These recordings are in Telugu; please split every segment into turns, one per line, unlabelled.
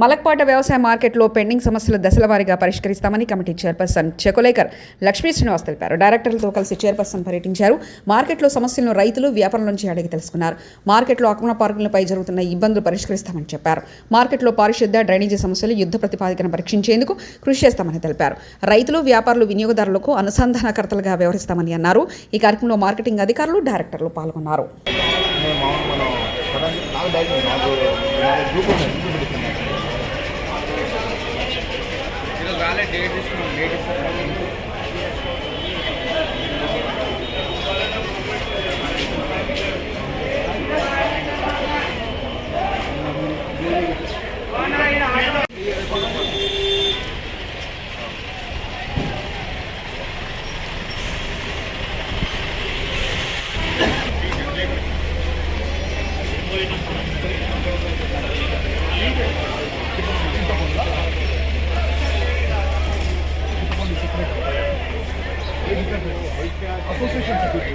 మలక్పాట వ్యవసాయ మార్కెట్లో పెండింగ్ సమస్యలు దశల వారీగా పరిష్కరిస్తామని కమిటీ చైర్పర్సన్ చెకులేకర్ లక్ష్మీ శ్రీనివాస్ తెలిపారు. డైరెక్టర్లతో కలిసి చైర్పర్సన్ పర్యటించారు. మార్కెట్లో సమస్యలను రైతులు వ్యాపారం నుంచి అడిగి తెలుసుకున్నారు. మార్కెట్లో అక్రమ పార్కులపై జరుగుతున్న ఇబ్బందులు పరిష్కరిస్తామని చెప్పారు. మార్కెట్లో పారిశుద్ధ డ్రైనేజీ సమస్యలు యుద్ధ ప్రతిపాదికన పరీక్షించేందుకు కృషి చేస్తామని తెలిపారు. రైతులు వ్యాపారులు వినియోగదారులకు అనుసంధానకర్తలుగా వ్యవహరిస్తామని అన్నారు. ఈ కార్యక్రమంలో మార్కెటింగ్ అధికారులు డైరెక్టర్లు పాల్గొన్నారు.
రాలే డేట్ ఇస్తున్నాం డేట్ ఇస్తారు
ఆ, ఆ,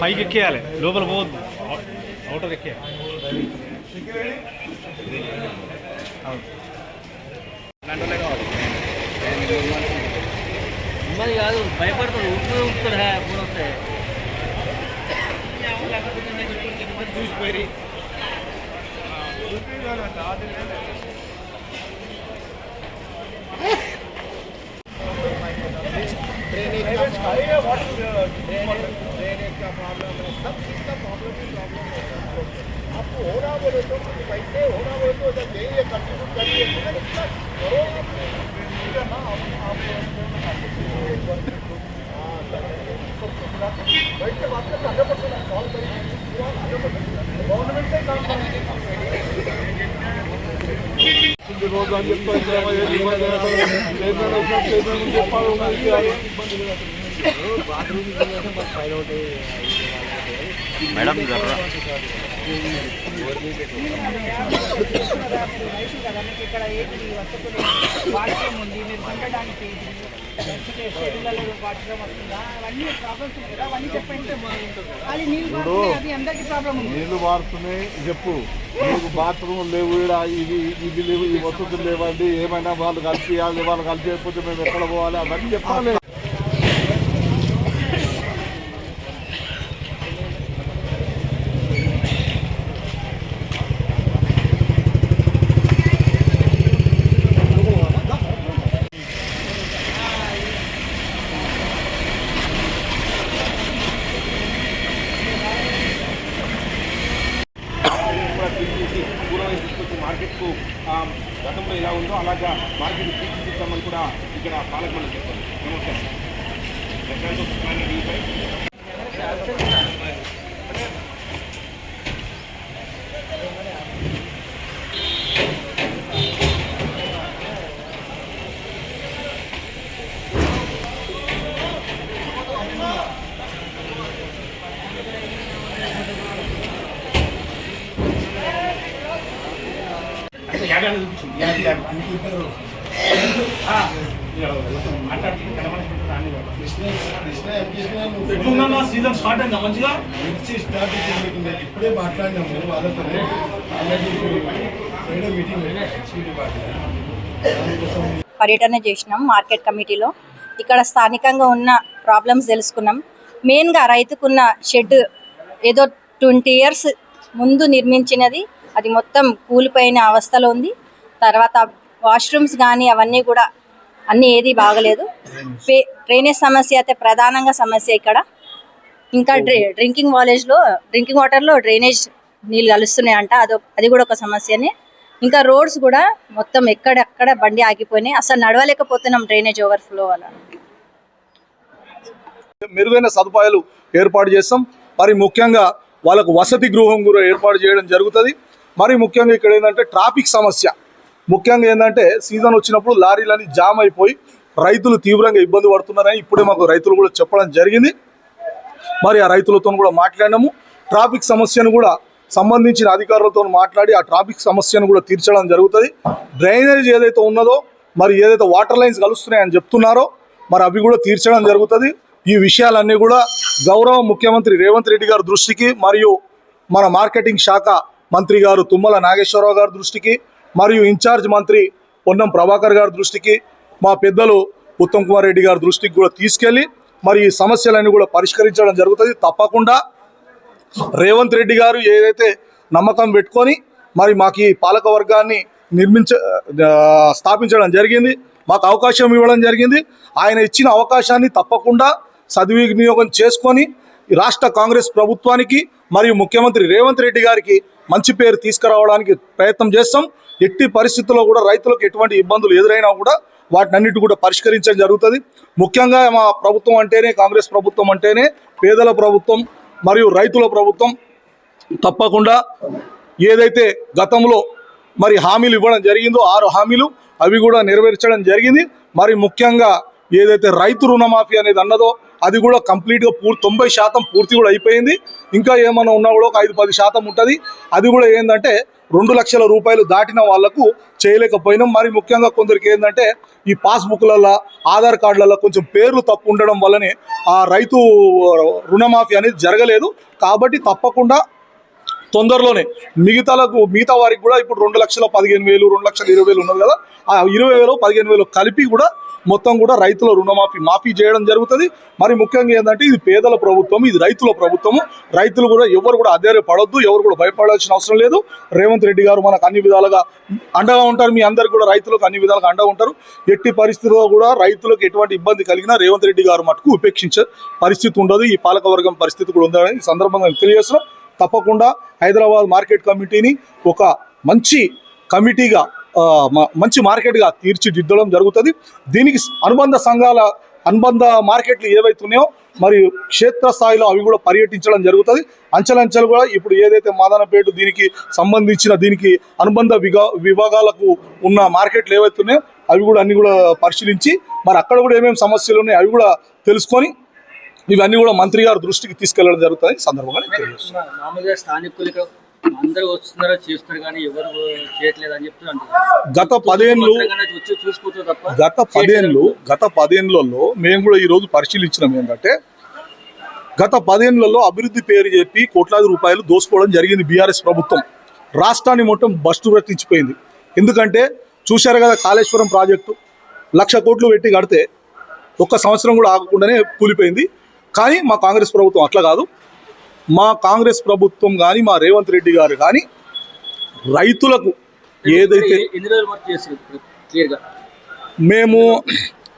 పైకి ఎక్కేయాలి లోపల పోవద్దు అవుటర్ ఎక్కేయాలి
ఇబ్బంది కాదు భయపడతాడు ఉప్పుడు ఉప్పుతాడు హే ఫోన్ వస్తే
प्रॉब्लम है, सब चीज़ का प्रॉब्लम ही प्रॉब्लम है। आपको हो रहा बोले तो पैसे हो रहा बोले तो अगर यही है कंट्रीब्यूट करिए। मगर इसका करो आप ना? आप बैठ के हाँ, तो तो बात करते हंड्रेड परसेंट सॉल्व करिए। Hundred percent. गवर्नमेंट से काम
మేడం జర్రా
ఇక్కడ ఏంటి వసతులు ఉంది మీరు వస్తుందా అవన్నీ ప్రాబ్లమ్స్ కదా అవన్నీ చెప్పండి అది నీళ్ళు అది అందరికీ ప్రాబ్లం ఉంది
నీళ్ళు మారుతున్నాయి చెప్పు. నీకు బాత్రూమ్ లేవు ఈడ. ఇవి ఇవి లేవు ఈ వసతులు లేవండి. ఏమైనా వాళ్ళు కలిపియాలి వాళ్ళు కలిపేయకపోతే మేము ఎక్కడ పోవాలి? అవన్నీ చెప్పాలి.
గతంలో ఎలా ఉందో అలాగా మార్కెట్ తీర్చిదిద్దామని కూడా ఇక్కడ పాలక చెప్పారు నమస్కారం చూపించింది
సీజన్ స్టార్ట్ అయిందా మంచిగా
మిర్చి స్టార్ట్ ఇప్పుడే మాట్లాడినాము వాళ్ళతో ఫ్రైడే మీటింగ్
పర్యటన చేసినాం మార్కెట్ కమిటీలో. ఇక్కడ స్థానికంగా ఉన్న ప్రాబ్లమ్స్ తెలుసుకున్నాం. మెయిన్గా రైతుకున్న షెడ్ ఏదో ట్వంటీ ఇయర్స్ ముందు నిర్మించినది అది మొత్తం కూలిపోయిన అవస్థలో ఉంది. తర్వాత వాష్రూమ్స్ కానీ అవన్నీ కూడా అన్నీ ఏది బాగలేదు. డ్రైనేజ్ సమస్య అయితే ప్రధానంగా సమస్య ఇక్కడ. ఇంకా డ్రింకింగ్ వాలేజ్లో డ్రింకింగ్ వాటర్లో డ్రైనేజ్ నీళ్ళు కలుస్తున్నాయంట. అదో అది కూడా ఒక సమస్యనే. ఇంకా రోడ్స్ కూడా మొత్తం ఎక్కడెక్కడ బండి ఆగిపోయినాయి. అసలు నడవలేకపోతున్నాం డ్రైనేజ్ ఓవర్ఫ్లో వల్ల.
మెరుగైన సదుపాయాలు ఏర్పాటు చేస్తాం. మరి ముఖ్యంగా వాళ్ళకు వసతి గృహం కూడా ఏర్పాటు చేయడం జరుగుతుంది. మరి ముఖ్యంగా ఇక్కడ ఏంటంటే ట్రాఫిక్ సమస్య. ముఖ్యంగా ఏంటంటే సీజన్ వచ్చినప్పుడు లారీలన్నీ జామ్ అయిపోయి రైతులు తీవ్రంగా ఇబ్బంది పడుతున్నారని ఇప్పుడే మాకు రైతులు కూడా చెప్పడం జరిగింది. మరి ఆ రైతులతో కూడా మాట్లాడినాము. ట్రాఫిక్ సమస్యను కూడా సంబంధించిన అధికారులతో మాట్లాడి ఆ ట్రాఫిక్ సమస్యను కూడా తీర్చడం జరుగుతుంది. డ్రైనేజ్ ఏదైతే ఉన్నదో మరి ఏదైతే వాటర్ లైన్స్ కలుస్తున్నాయని చెప్తున్నారో మరి అవి కూడా తీర్చడం జరుగుతుంది. ఈ విషయాలన్నీ కూడా గౌరవ ముఖ్యమంత్రి రేవంత్ రెడ్డి గారి దృష్టికి మరియు మన మార్కెటింగ్ శాఖ మంత్రి గారు తుమ్మల నాగేశ్వరరావు గారి దృష్టికి మరియు ఇన్ఛార్జ్ మంత్రి పొన్నం ప్రభాకర్ గారి దృష్టికి మా పెద్దలు ఉత్తమ్ కుమార్ రెడ్డి గారి దృష్టికి కూడా తీసుకెళ్ళి మరి ఈ సమస్యలన్నీ కూడా పరిష్కరించడం జరుగుతుంది. తప్పకుండా రేవంత్ రెడ్డి గారు ఏదైతే నమ్మకం పెట్టుకొని మరి మాకు ఈ పాలక వర్గాన్ని నిర్మించ స్థాపించడం జరిగింది మాకు అవకాశం ఇవ్వడం జరిగింది. ఆయన ఇచ్చిన అవకాశాన్ని తప్పకుండా సద్వినియోగం చేసుకొని రాష్ట్ర కాంగ్రెస్ ప్రభుత్వానికి మరియు ముఖ్యమంత్రి రేవంత్ రెడ్డి గారికి మంచి పేరు తీసుకురావడానికి ప్రయత్నం చేస్తాం. ఎట్టి పరిస్థితుల్లో కూడా రైతులకు ఎటువంటి ఇబ్బందులు ఎదురైనా కూడా వాటినన్నిటి కూడా పరిష్కరించడం జరుగుతుంది. ముఖ్యంగా మా ప్రభుత్వం అంటేనే కాంగ్రెస్ ప్రభుత్వం అంటేనే పేదల ప్రభుత్వం మరియు రైతుల ప్రభుత్వం తప్పకుండా ఏదైతే గతంలో మరి హామీలు ఇవ్వడం జరిగిందో ఆరు హామీలు అవి కూడా నెరవేర్చడం జరిగింది. మరి ముఖ్యంగా ఏదైతే రైతు రుణమాఫీ అనేది అన్నదో అది కూడా కంప్లీట్గా పూర్తి తొంభై శాతం పూర్తి కూడా అయిపోయింది. ఇంకా ఏమైనా ఉన్నా కూడా ఒక ఐదు పది శాతం ఉంటుంది. అది కూడా ఏంటంటే రెండు లక్షల రూపాయలు దాటిన వాళ్ళకు చేయలేకపోయినాం. మరి ముఖ్యంగా కొందరికి ఏంటంటే ఈ పాస్బుక్లలో ఆధార్ కార్డులలో కొంచెం పేర్లు తప్పు ఉండడం వల్లనే ఆ రైతు రుణమాఫీ అనేది జరగలేదు. కాబట్టి తప్పకుండా తొందరలోనే మిగతాలకు మిగతా వారికి కూడా ఇప్పుడు రెండు లక్షల పదిహేను వేలు రెండు లక్షల ఇరవై వేలు ఉన్నది కదా ఆ ఇరవై వేలు పదిహేను వేలు కలిపి కూడా మొత్తం కూడా రైతుల రుణమాఫీ మాఫీ చేయడం జరుగుతుంది. మరి ముఖ్యంగా ఏంటంటే ఇది పేదల ప్రభుత్వం ఇది రైతుల ప్రభుత్వము. రైతులు కూడా ఎవరు కూడా అధైర్యపడొద్దు ఎవరు కూడా భయపడాల్సిన అవసరం లేదు. రేవంత్ రెడ్డి గారు మనకు అన్ని విధాలుగా అండగా ఉంటారు. మీ అందరు కూడా రైతులకు అన్ని విధాలుగా అండగా ఉంటారు. ఎట్టి పరిస్థితుల్లో కూడా రైతులకు ఎటువంటి ఇబ్బంది కలిగినా రేవంత్ రెడ్డి గారు మటుకు ఉపేక్షించే పరిస్థితి ఉండదు. ఈ పాలకవర్గం పరిస్థితి కూడా ఉందని ఈ సందర్భంగా తెలియజేస్తున్నాం. తప్పకుండా హైదరాబాద్ మార్కెట్ కమిటీని ఒక మంచి కమిటీగా మంచి మార్కెట్గా తీర్చిదిద్దడం జరుగుతుంది. దీనికి అనుబంధ సంఘాల అనుబంధ మార్కెట్లు ఏవైతే ఉన్నాయో మరి క్షేత్రస్థాయిలో అవి కూడా పర్యటించడం జరుగుతుంది. అంచెలంచెలు కూడా ఇప్పుడు ఏదైతే మాదనపేట దీనికి సంబంధించిన దీనికి అనుబంధ విభాగాలకు ఉన్న మార్కెట్లు ఏవైతే ఉన్నాయో అవి కూడా అన్ని కూడా పరిశీలించి మరి అక్కడ కూడా ఏమేమి సమస్యలు ఉన్నాయి అవి కూడా తెలుసుకొని ఇవన్నీ కూడా మంత్రి గారి దృష్టికి తీసుకెళ్ళడం జరుగుతుంది సందర్భంగా
అందరూ వస్తున్నారో కానీ ఎవరు చేయట్లేదు అని
గత పదేళ్ళు
వచ్చి చూసిపోతారు తప్ప
గత పదేళ్ళు గత పదేళ్ళలో మేము కూడా ఈరోజు పరిశీలించినాం ఏంటంటే గత పదేళ్ళలో అభివృద్ధి పేరు చెప్పి కోట్లాది రూపాయలు దోసుకోవడం జరిగింది బీఆర్ఎస్ ప్రభుత్వం. రాష్ట్రాన్ని మొత్తం బస్టు పట్టించిపోయింది ఎందుకంటే చూశారు కదా కాళేశ్వరం ప్రాజెక్టు లక్ష కోట్లు పెట్టి కడితే ఒక్క సంవత్సరం కూడా ఆగకుండానే కూలిపోయింది. కానీ మా కాంగ్రెస్ ప్రభుత్వం అట్లా కాదు. మా కాంగ్రెస్ ప్రభుత్వం కానీ మా రేవంత్ రెడ్డి గారు కానీ రైతులకు ఏదైతే మేము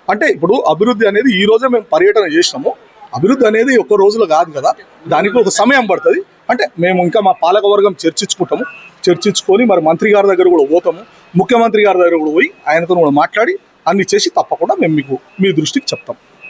అంటే ఇప్పుడు అభివృద్ధి అనేది ఈ రోజే మేము పర్యటన చేసినాము. అభివృద్ధి అనేది ఒక రోజులో కాదు కదా. దానికి ఒక సమయం పడుతుంది. అంటే మేము ఇంకా మా పాలక వర్గం చర్చించుకుంటాము. చర్చించుకొని మరి మంత్రి గారి దగ్గర కూడా పోతాము. ముఖ్యమంత్రి గారి దగ్గర కూడా పోయి ఆయనతో కూడా మాట్లాడి అన్ని చేసి తప్పకుండా మేము మీకు మీ దృష్టికి చెప్తాం.